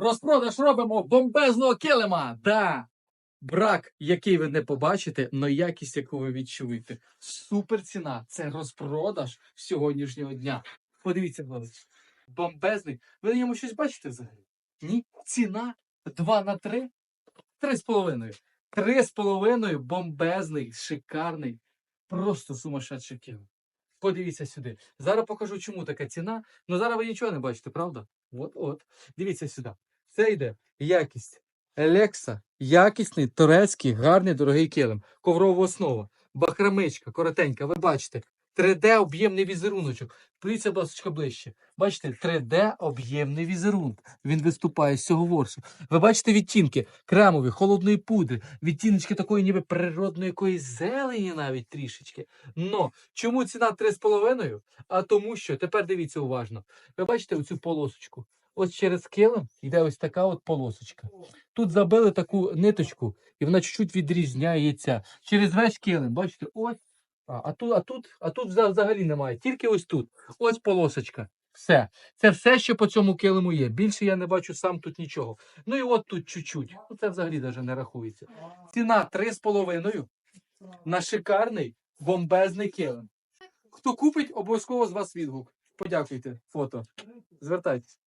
Розпродаж робимо бомбезного килима. Да. Брак, який ви не побачите, але якість, яку ви відчуєте. Супер ціна. Це розпродаж сьогоднішнього дня. Подивіться, Владич. Бомбезний. Ви на ньому щось бачите взагалі? Ні. Ціна 2 на 3. 3,5. 3,5 бомбезний, шикарний. Просто сумасшедший килим. Подивіться сюди. Зараз покажу, чому така ціна. Ну зараз ви нічого не бачите, правда? От, от. Дивіться сюди. Це йде якість. Елекса, якісний, турецький, гарний, дорогий килим. Коврова основа, бахрамичка, коротенька, ви бачите. 3D об'ємний візеруночок. Подивіться, будь ласка, ближче. Бачите, 3D об'ємний візерунок. Він виступає з цього ворсу. Ви бачите відтінки кремові, холодної пудри, відтіночки такої ніби природної якоїсь зелені навіть трішечки. Но чому ціна 3,5? А тому що, тепер дивіться уважно. Ви бачите оцю полосочку? Ось через килим йде ось така от полосочка. Тут забили таку ниточку, і вона чуть-чуть відрізняється. Через весь килим, бачите, ось. А, а тут, а тут, а тут взагалі немає. Тільки ось тут. Ось полосочка. Все. Це все, що по цьому килиму є. Більше я не бачу сам тут нічого. Ну і от тут чуть-чуть. Ну це взагалі навіть не рахується. Ціна 3,5 на шикарний бомбезний килим. Хто купить, обов'язково з вас відгук. Подякуйте. Фото. Звертайтесь.